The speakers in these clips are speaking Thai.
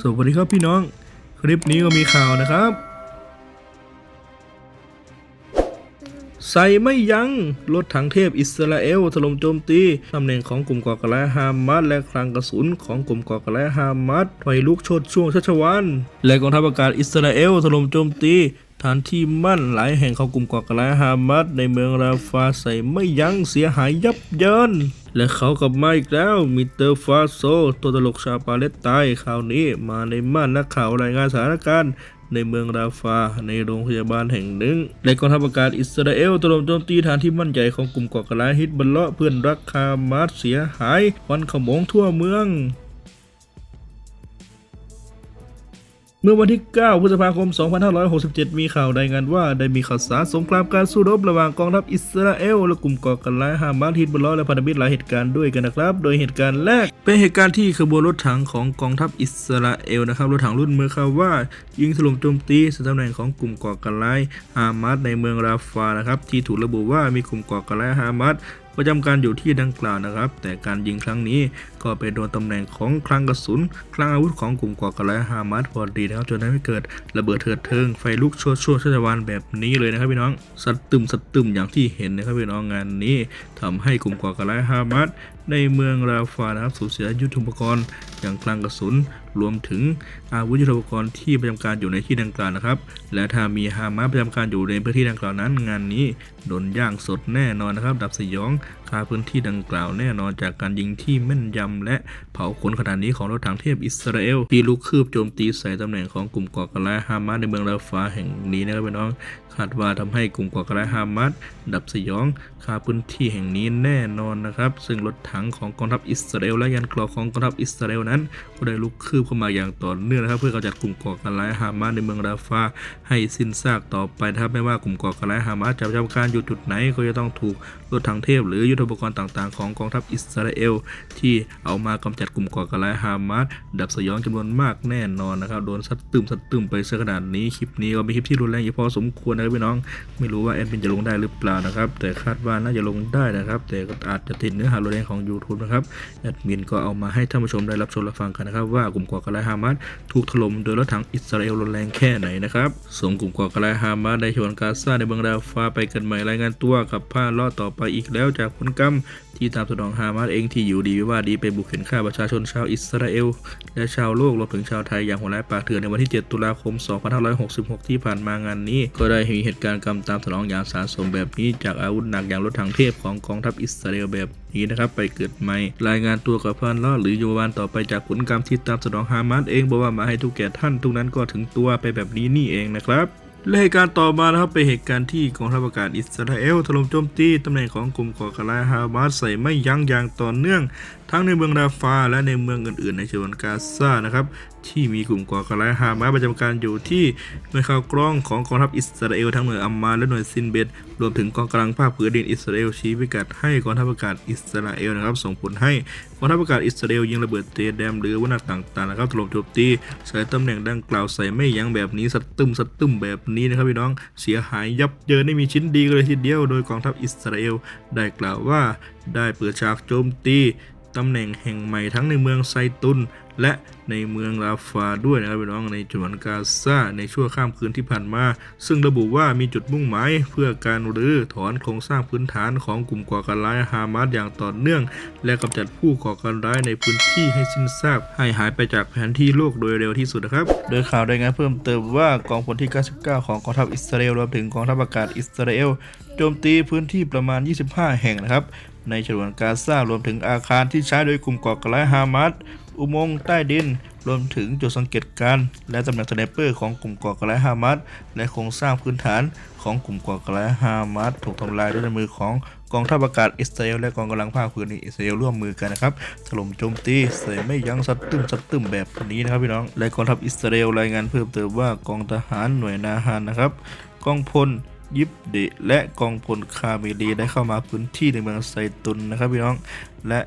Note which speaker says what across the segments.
Speaker 1: สวัสดีครับพี่น้อง คลิปนี้ก็มีข่าวนะครับ ใส่ไม่ยัง้งรถถังเทพอิสราเอลถล่มโจมตีตำแหน่งของกลุ่มก่อการร้ายฮามาสและคลังกระสุนของกลุ่มก่อการร้ายฮามาสไฟลุกโชดช่วงชัชวานและกองทัพอากาศอิสราเอลถล่มโจมตี ฐานที่มั่นหลายแห่งของกลุ่มก่อการร้ายฮามาสในเมืองราฟาใส่ไม่ยั้งเสียหายยับเยิน และเขากลับมาอีกแล้วมิเตอร์ฟาโซ ตัวตลกชาวปาเลสไตน์คราวนี้มาในม่านนักข่าวรายงานสถานการณ์ในเมืองราฟาในโรงพยาบาลแห่งหนึ่งและกองทัพอากาศอิสราเอลถล่มโจมตีฐานที่มั่นใหญ่ของกลุ่มก่อการร้ายฮิตบัลเลาะเพื่อนรักคามาสเสียหายวันขโมงทั่วเมือง เมื่อวันที่ 9 พฤษภาคม 2567 มีข่าวรายงานว่าได้มีข่าวสารสงครามการสู้รบระหว่างกองทัพอิสราเอลและกลุ่มก่อการร้ายฮามาสฮิตบัลเลาะและพันธมิตรหลายเหตุการณ์ด้วยกันนะครับ โดยเหตุการณ์แรก เป็นเหตุการณ์ที่ขบวนรถถังของกองทัพอิสราเอลนะครับรถถังรุ่นเมอร์คาว่า ยิงถล่มโจมตีสถานตำแหน่งของกลุ่มก่อการร้ายฮามาสในเมืองราฟานะครับที่ถูกระบุว่ามีกลุ่มก่อการร้ายฮามาสประจำการอยู่ที่ดังกล่าวนะครับ แต่การยิงครั้งนี้ก็ไปโดนตำแหน่งของคลังกระสุน คลังอาวุธของกลุ่มก่อการร้ายฮามาสพอดีนะครับจนทำให้เกิดระเบิดเถิดเทิงไฟลุกโชดช่วชัชวานแบบนี้เลยนะครับพี่น้องสัตตึมสัตตึมอย่างที่เห็นนะครับพี่น้องงานนี้ทำให้กลุ่มก่อการร้ายฮามาสในเมืองราฟานะครับสูญเสียยุทโธปกรณ์ อย่างคลังกระสุน รวมถึงอาวุธยุทโธปกรณ์ที่ประจำการอยู่ในที่ดังกล่าวนะครับ และถ้ามีฮามาสประจำการอยู่ในพื้นที่ดังกล่าวนั้น งานนี้โดนย่างสดแน่นอนนะครับ ดับสยองคาพื้นที่ดังกล่าวแน่นอนจากการยิงที่แม่นยำและเผาขนขนาดนี้ของรถถังเทพอิสราเอลที่ลุกคืบโจมตีใส่ตำแหน่งของกลุ่มก่อการร้ายฮามาสในเมืองราฟาแห่งนี้นะครับพี่น้องคาดว่าทำให้กลุ่มก่อการร้ายฮามาสดับสยองคาพื้นที่แห่งนี้แน่นอนนะครับ ซึ่งรถถังของกองทัพอิสราเอลและยันกรอของกองทัพอิสราเอลนั้น ก็ได้ลุกคืบเข้ามาอย่างต่อเนื่องนะครับ เพื่อกำจัดกลุ่มก่อการร้ายฮามาสในเมืองราฟาให้สิ้นซากต่อไปนะครับไม่ว่ากลุ่มก่อการร้ายฮามาสจะประจำการอยู่จุดไหนก็จะต้องถูกรถถังเทพหรือยุทโธปกรณ์ต่างๆ ของกองทัพอิสราเอล ที่เอามากำจัดกลุ่มก่อการร้ายฮามาสดับสยองจำนวนมากแน่นอนนะครับ โดนซัดตึมซัดตึมไปเสียขนาดนี้ คลิปนี้ก็เป็นคลิปที่รุนแรงอยู่พอสมควรนะครับพี่น้อง ไม่รู้ว่าแอดมินจะลงได้หรือเปล่านะครับ แต่คาดว่าน่าจะลงได้นะครับ แต่ก็อาจจะติดเนื้อหารุนแรงของ YouTube นะครับ แอดมินก็เอามาให้ท่านผู้ชมได้รับชมรับฟังกันนะครับ ว่ากลุ่มก่อการร้ายฮามาสถูกถล่มโดยรถถังอิสราเอลรุนแรงแค่ไหนนะครับส่งกลุ่มก่อการร้ายฮามาสในฉนวนกาซาในเมืองราฟาไปกันใหม่รายงานตัวกับผ้าล่อต่อไปอีกแล้วจากผลกรรม ที่ตามสนองฮามาสเองที่อยู่ดีวิวาดีไปบุกเข็นฆ่าประชาชนชาวอิสราเอล และชาวโลกรวมถึงชาวไทยอย่างโหดร้ายปากเถื่อนในวันที่ 7 ตุลาคม 2566 ที่ผ่านมางานนี้ ก็ได้มีเหตุการณ์กรรมตามสนองอย่างสาสมแบบนี้ จากอาวุธหนักอย่างรถถังเทพของกองทัพอิสราเอลแบบนี้นะครับไปเกิดใหม่ รายงานตัวกับพันล่อหรือโยวานต่อไปจากผลกรรมที่ตามสนองฮามาสเองบอกว่ามาให้ทุกแก่ท่านทุกนั้นก็ถึงตัวไปแบบนี้นี่เองนะครับ และเหตุการณ์ต่อมานะครับเป็นเหตุการณ์ที่กองทัพอากาศอิสราเอลถล่มโจมตีตำแหน่งของกลุ่มก่อการร้ายฮามาสใส่ไม่ยั้งอย่างต่อเนื่อง ทั้งในเมืองราฟาและในเมืองอื่นๆ ในฉนวนกาซานะครับที่มีกลุ่มก่อการร้ายฮามาสประจำการอยู่ที่หน่วยข่าวกล้องของกองทัพอิสราเอลทั้งหน่วยอัมมาและหน่วยซินเบตรวมถึงกองกำลังภาคพื้นดินอิสราเอลชี้พิกัดให้กองทัพอากาศอิสราเอลนะครับ ส่งผลให้กองทัพอากาศอิสราเอลยิงระเบิดเตแดมหรือวันาต่างๆนะครับถล่มโจมตีใส่ตำแหน่งดังกล่าวใส่ไม่ยั้งแบบนี้สัตตึมสัตตึมแบบนี้นะครับพี่น้องเสียหายยับเยินไม่มีชิ้นดีเลยทีเดียว โดยกองทัพอิสราเอลได้กล่าวว่าได้เปิดฉากโจมตี ตำแหน่งแห่งใหม่ทั้งในเมืองไซตุน และในเมืองราฟาด้วยนะครับพี่น้องในจังหวัดกาซาในช่วงข้ามคืนที่ผ่านมา ซึ่งระบุว่ามีจุดมุ่งหมายเพื่อการรื้อถอนโครงสร้างพื้นฐานของกลุ่มก่อการร้ายฮามาสอย่างต่อเนื่อง และกำจัดผู้ก่อการร้ายในพื้นที่ให้สิ้นซากให้หายไปจากแผนที่โลกโดยเร็วที่สุดนะครับ โดยข่าวรายงานเพิ่มเติมว่ากองพลที่ 99 ของกองทัพอิสราเอลรวมถึงกองทัพอากาศอิสราเอลโจมตีพื้นที่ประมาณ 25 แห่งนะครับ ในฉนวนกาซารวมถึงอาคารที่ใช้โดยกลุ่มก่อการร้ายฮามาสอุโมงค์ใต้ดิน รวมถึงจุดสังเกตการณ์และตำแหน่งสไนเปอร์ของกลุ่มก่อการร้ายฮามาสและโครงสร้างพื้นฐานของกลุ่มก่อการร้ายฮามาสถูกทำลายด้วยมือของกองทัพอากาศอิสราเอลและกองกำลังภาคพื้นดินอิสราเอลร่วมมือกันนะครับถล่มโจมตีใส่ไม่ยั้งสัดตึมสัดตึมแบบนี้นะครับพี่น้อง และกองทัพอิสราเอลรายงานเพิ่มเติมว่ากองทหารหน่วยนาฮานนะครับกองพล ยิบเดะและกองพลคาเมรีได้เข้ามาพื้นที่ในเมืองไซตุนนะครับพี่น้องและ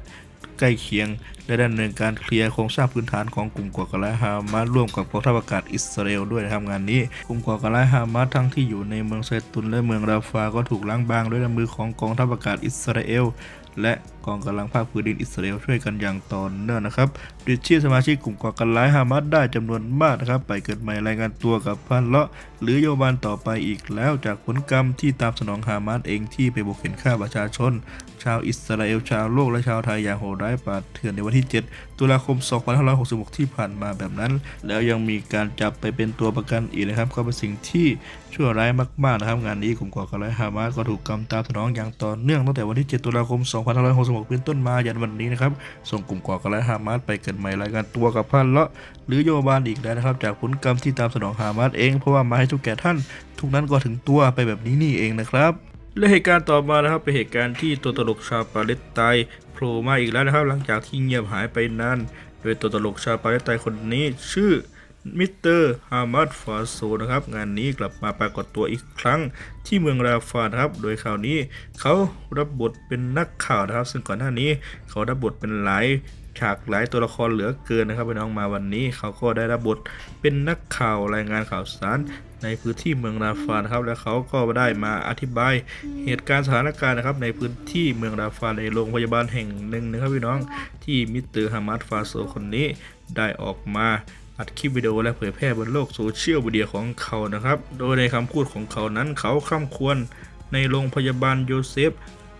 Speaker 1: ใกล้เคียงและดำเนินการเคลียร์โครงสร้างพื้นฐานของกลุ่มก่อการร้ายฮามาสร่วมกับกองทัพอากาศอิสราเอลด้วยนะครับงานนี้กลุ่มก่อการร้ายฮามาสทั้งที่อยู่ในเมืองไซตุนและเมืองราฟาก็ถูกล้างบางด้วยน้ำมือของกองทัพอากาศอิสราเอลและกองกำลังภาคพื้นดินอิสราเอลช่วยกันอย่างต่อเนื่องนะครับดิชีพสมาชิกกลุ่มก่อการร้ายฮามาสได้จำนวนมากนะครับ ไปเกิดใหม่รายงานตัวกับพันเลาะ หรือโยบานต่อไปอีกแล้วจากผลกรรมที่ตามสนองฮามาสเองที่ไปบุกเข็นฆ่าประชาชน ชาวอิสราเอลชาวโลกและชาวไทยอย่างโหดร้ายปาดเถื่อนในวันที่ 7 ตุลาคม 2566 ที่ผ่านมาแบบนั้น แล้วยังมีการจับไปเป็นตัวประกันอีกนะครับ ก็เป็นสิ่งที่ ชั่วร้ายมากๆนะครับ งานนี้กลุ่มก่อการร้ายฮามาสก็ถูกกรรมตามสนองอย่างต่อเนื่องตั้งแต่วันที่ 7 ตุลาคม 2566 เป็นต้นมายันวันนี้นะครับส่งกลุ่มก่อการร้ายฮามาสไปเกิดใหม่รายงานตัวกับพันเลาะหรือโยบานอีกแล้วนะครับ จากผลกรรมที่ตามสนองฮามาสเองเพราะว่ามาให้ทุกแก่ท่าน ทุกนั้นก็ถึงตัวไปแบบนี้นี่เองนะครับและเหตุการณ์ต่อมานะครับเป็นเหตุการณ์ที่ตัวตลกชาวปาเลสไตน์โผล่มาอีกแล้วนะครับ หลังจากที่เงียบหายไปนานโดยตัวตลกชาวปาเลสไตน์คนนี้ชื่อ มิสเตอร์ฮามัดฟาโซนะครับงานนี้กลับมาปรากฏตัวอีกครั้งที่เมืองราฟานะครับ โดยคราวนี้เขารับบทเป็นนักข่าวนะครับ ซึ่งก่อนหน้านี้เขารับบทเป็นหลายฉากหลายตัวละครเหลือเกินนะครับพี่น้องมาวันนี้ เขาก็ได้รับบทเป็นนักข่าวรายงานข่าวสารในพื้นที่เมืองราฟานะครับและเขาก็ได้มาอธิบายเหตุการณ์สถานการณ์นะครับ ในพื้นที่เมืองราฟาในโรงพยาบาลแห่งหนึ่งนะครับพี่น้องที่มิสเตอร์ฮามัดฟาโซคนนี้ได้ออกมา อัดคลิปวิดีโอและเผยแพร่บนโลกโซเชียลมีเดียของเขานะครับ โดยในคำพูดของเขานั้นเขาคร่ำควรในโรงพยาบาลโยเซฟ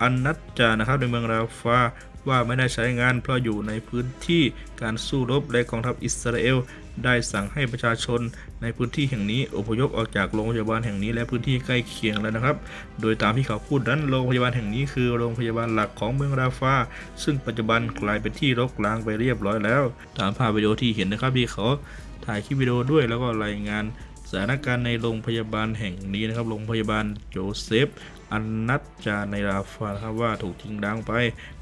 Speaker 1: อันนัตจานะครับในเมืองราฟาว่าไม่ได้ใช้งานเพราะอยู่ในพื้นที่การสู้รบและกองทัพอิสราเอล ได้สั่งให้ประชาชนในพื้นที่แห่งนี้อพยพออกจากโรงพยาบาลแห่งนี้และพื้นที่ใกล้เคียงแล้วนะครับ โดยตามที่เขาพูดนั้นโรงพยาบาลแห่งนี้คือโรงพยาบาลหลักของเมืองราฟาซึ่งปัจจุบันกลายเป็นที่รกร้างไปเรียบร้อยแล้ว ตามภาพวิดีโอที่เห็นนะครับที่เขาถ่ายคลิปวิดีโอด้วยแล้วก็รายงานสถานการณ์ในโรงพยาบาลแห่งนี้นะครับ โรงพยาบาลโจเซฟ อันนัจจาในราฟานะครับว่าถูกทิ้งร้างไป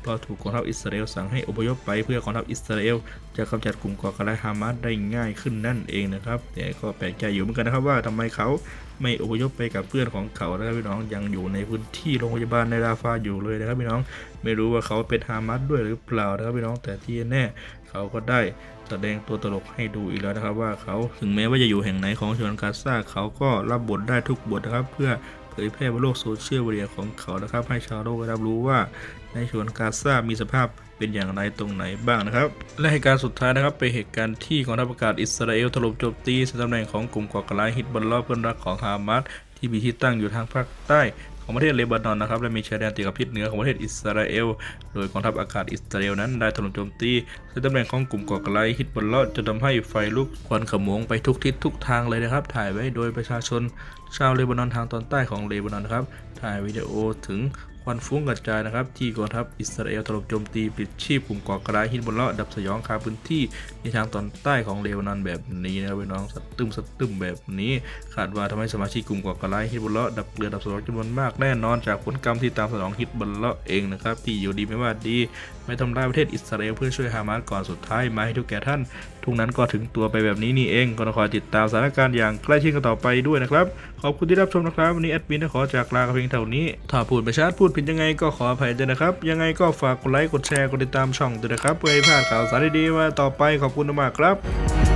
Speaker 1: เพราะถูกกองทัพอิสราเอลสั่งให้อพยพไปเพื่อกองทัพอิสราเอลจะกำจัดกลุ่มก่อการร้ายฮามาสได้ง่ายขึ้นนั่นเองนะครับแต่ก็แปลกใจอยู่เหมือนกันนะครับว่าทำไมเขาไม่อพยพไปกับเพื่อนของเขานะครับพี่น้องยังอยู่ในพื้นที่โรงพยาบาลในราฟาอยู่เลยนะครับพี่น้องไม่รู้ว่าเขาเป็นฮามาสด้วยหรือเปล่านะครับพี่น้องแต่ที่แน่เขาก็ได้แสดงตัวตลกให้ดูอีกแล้วนะครับว่าเขาถึงแม้ว่าจะอยู่แห่งไหนของชนกาซาเขาก็รับบทได้ทุกบทนะครับ เพื่อ เผยแพร่บนโลกโซเชียลมีเดียของเขานะครับ ให้ชาวโลกได้รับรู้ว่าในชนวนกาซามีสภาพเป็นอย่างไรตรงไหนบ้างนะครับ และเหตุการณ์สุดท้ายนะครับเป็นเหตุการณ์ที่กองทัพอากาศอิสราเอลถล่มโจมตีสถานตำแหน่งของกลุ่มก่อการร้ายฮิตบอลลอเพื่อนรักของฮามาสที่มีที่ตั้งอยู่ทางภาคใต้ของประเทศเลบานอนนะครับและมีชายแดนติดกับทิศเหนือของประเทศอิสราเอล โดยกองทัพอากาศอิสราเอลนั้นได้ถล่มโจมตีในตำแหน่งของกลุ่มก่อการร้ายฮิตบอลลอจนทำให้ไฟลุกควันขโมงไปทุกทิศทุกทางเลยนะครับ ถ่ายไว้โดยประชาชน ชาวเลบานอนทางตอนใต้ของเลบานอนนะครับ ถ่ายวิดีโอถึงควันฟุ้งกระจายนะครับ ที่กองทัพอิสราเอลถล่มโจมตีปลิดชีพกลุ่มก่อการร้ายฮิตบอลลอดับสยองคาพื้นที่ในทางตอนใต้ของเลบานอนแบบนี้นะครับพี่น้องสตึมสตึมแบบนี้คาดว่าทำให้สมาชิกกลุ่มก่อการร้ายฮิตบอลลอดับเรือดับสยองจำนวนมากแน่นอนจากผลกรรมที่ตามสนองฮิตบอลลอเองนะครับที่อยู่ดีไม่ว่าดี ไม่ทำร้ายประเทศอิสราเอลเพื่อช่วยฮามาสก่อนสุดท้ายมาให้ทุกแก่ท่านทุกนั้นก็ถึงตัวไปแบบนี้นี่เองก็ต้องคอยติดตามสถานการณ์อย่างใกล้ชิดกันต่อไปด้วยนะครับ ขอบคุณที่รับชมนะครับ วันนี้แอดมินขอจากลาเพียงเท่านี้ ถ้าพูดไม่ชัดพูดผิดยังไงก็ขออภัยด้วยนะครับ ยังไงก็ฝากกดไลค์กดแชร์กดติดตามช่องด้วยนะครับเพื่อให้พลาดข่าวสารดีๆมาต่อไปขอบคุณมากครับ